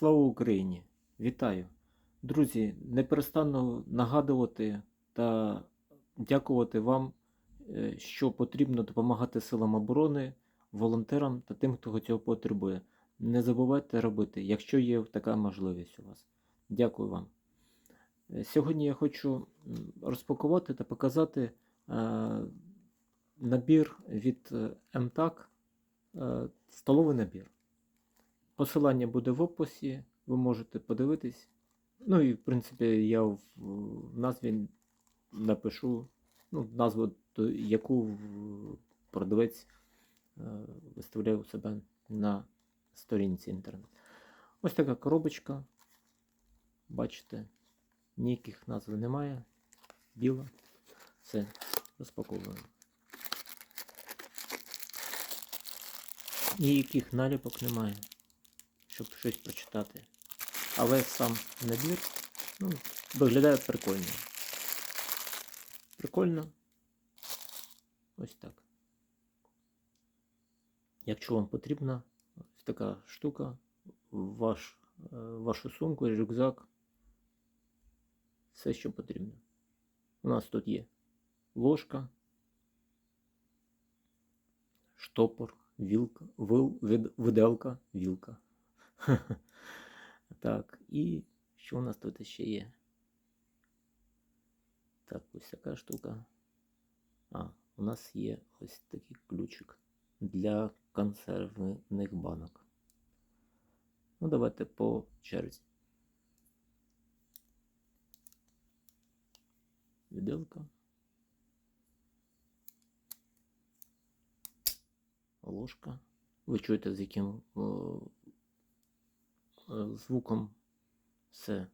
Слава Україні! Вітаю! Друзі, не перестану нагадувати та дякувати вам, е, що потрібно допомагати силам оборони, волонтерам та тим, хто цього потребує. Не забувайте робити, якщо є така можливість у вас. Дякую вам. Е, Сьогодні я хочу розпакувати та показати е, набір від МТАК, столовий набір. Посилання буде в описі, ви можете подивитись. Ну і в принципі я в, назві напишу ну, назву, яку продавець е, виставляє у себе на сторінці інтернет. Ось така коробочка. Бачите, ніяких назв немає. Біла. Все, розпаковуємо. Ніяких наліпок немає щоб щось прочитати. Але сам набір ну, виглядає прикольно. Прикольно. Ось так. Якщо вам потрібна ось така штука, ваш, е, вашу сумку, рюкзак, все, що потрібно. У нас тут є ложка, штопор, вілка, вил, виделка, вілка. Так, і що у нас тут ще є? Так, ось така штука. А, у нас є ось такий ключик для консервних банок. Ну, давайте по черзі. Віделка. Ложка. Ви чуєте, з яким е, звуком все.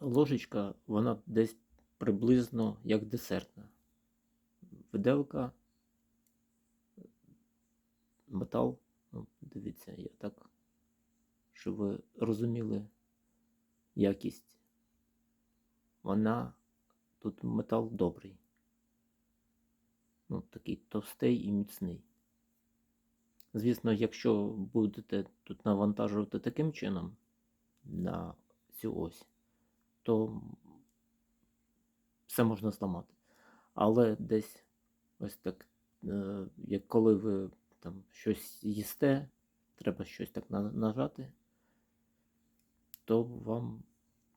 Ложечка, вона десь приблизно як десертна. Виделка, метал. Ну, дивіться, я так, щоб ви розуміли якість. Вона тут метал добрий. Ну, такий товстий і міцний. Звісно, якщо будете тут навантажувати таким чином на цю ось, то все можна зламати. Але десь ось так, е, як коли ви там щось їсте, треба щось так нажати, то вам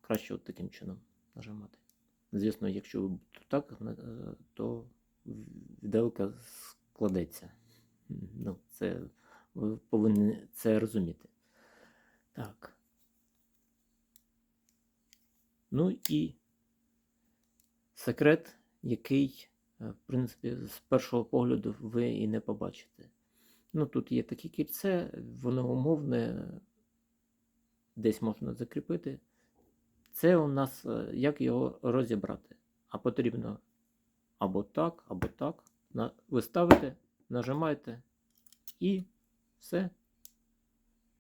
краще от таким чином нажимати. Звісно, якщо ви так, е, то віделка складеться. Ну, це ви повинні це розуміти. Так. Ну і секрет, який, е, в принципі, з першого погляду ви і не побачите. Ну, тут є таке кільце, воно умовне, десь можна закріпити. Це у нас е, як його розібрати. А потрібно або так, або так. Ви ставите, нажимаєте і все.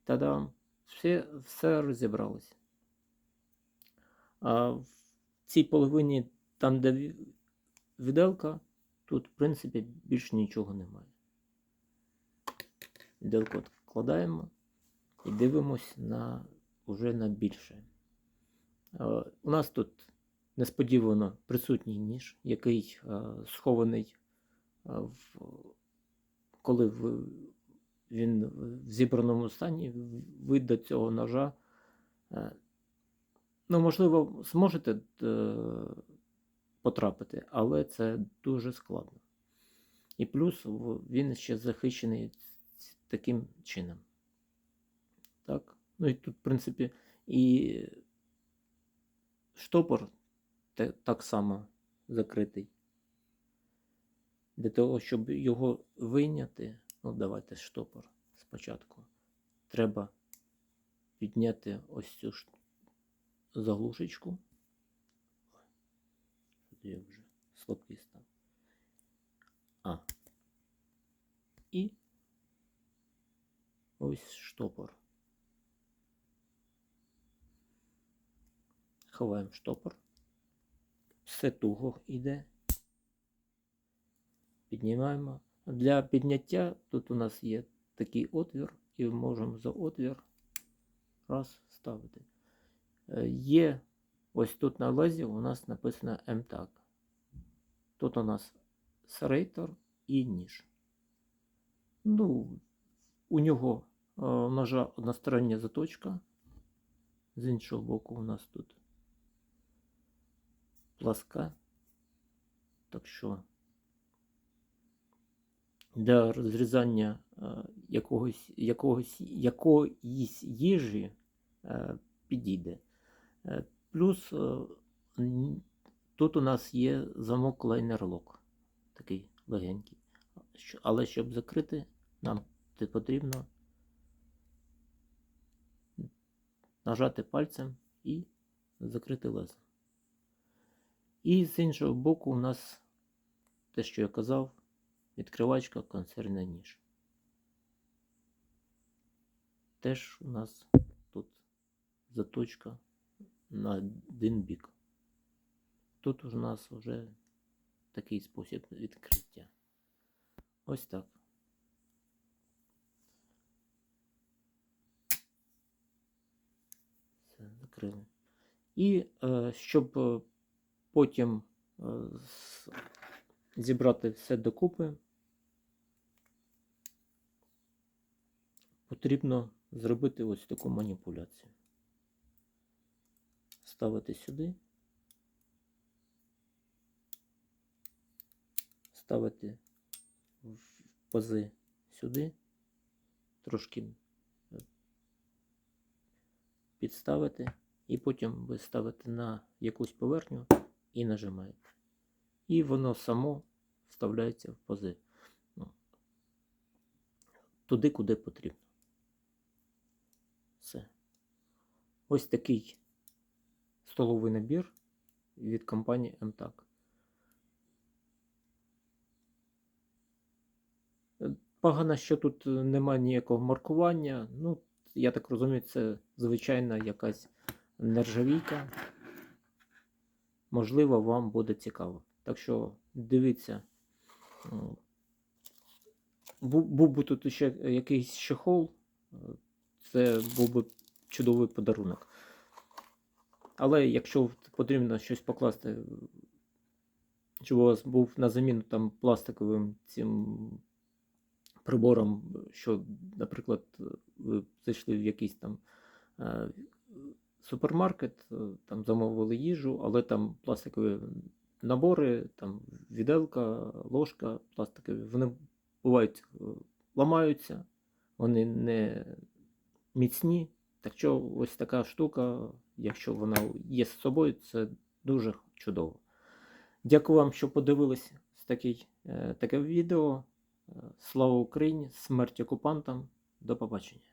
Та-дам! Все, все розібралося. А в цій половині, там, де віделка, тут, в принципі, більше нічого немає. Віделку от вкладаємо і дивимось на, уже на більше. Е, У нас тут несподівано присутній ніж, який е, схований, е, в, коли він в зібраному стані, ви до цього ножа. е, Ну, можливо, зможете е, потрапити, але це дуже складно. І плюс він ще захищений таким чином. Так? Ну і тут, в принципі, і штопор так само закритий. Для того, щоб його вийняти, ну давайте штопор спочатку. Треба підняти ось цю заглушечку. Тут я вже слабкий став. А. І ось штопор. Ховаємо штопор. Все туго йде. Піднімаємо. Для підняття тут у нас є такий отвір, і можемо за отвір раз ставити. Е, Є ось тут на лезі у нас написано MTAG. Тут у нас серейтор і ніж. Ну, у нього е, ножа одностороння заточка. З іншого боку у нас тут пласка. Так що для розрізання е, якогось, якогось, якоїсь їжі е, підійде. Е, Плюс тут у нас є замок лайнер-лок, такий легенький. Але щоб закрити, нам потрібно нажати пальцем і закрити лезо. І з іншого боку, у нас те, що я казав, відкривачка консервний ніж. Теж у нас тут заточка на один бік. Тут у нас вже такий спосіб відкриття. Ось так. Все, закрили. І е, щоб е, потім е, зібрати все докупи, потрібно зробити ось таку маніпуляцію. Ставити сюди, ставити в пази сюди, трошки е, підставити, і потім ви ставите на якусь поверхню і нажимаєте. І воно само вставляється в пази. Ну, туди, куди потрібно. Все. Ось такий столовий набір від компанії. Е, Погано, що тут немає ніякого маркування. Ну, я так розумію, це звичайна якась нержавійка. Можливо, вам буде цікаво. Так що дивіться. Був би тут ще якийсь чехол, це був би чудовий подарунок. Але якщо потрібно щось покласти, щоб у вас був на заміну там пластиковим цим прибором, що, наприклад, ви зайшли в якийсь там е, супермаркет, е, там замовили їжу, але там пластикові набори, там віделка, ложка пластикові, вони бувають е, ламаються, вони не міцні. Так що ось така штука, якщо вона є з собою, це дуже чудово. Дякую вам, що подивилися такий, е, таке відео. Е, Слава Україні! Смерть окупантам! До побачення!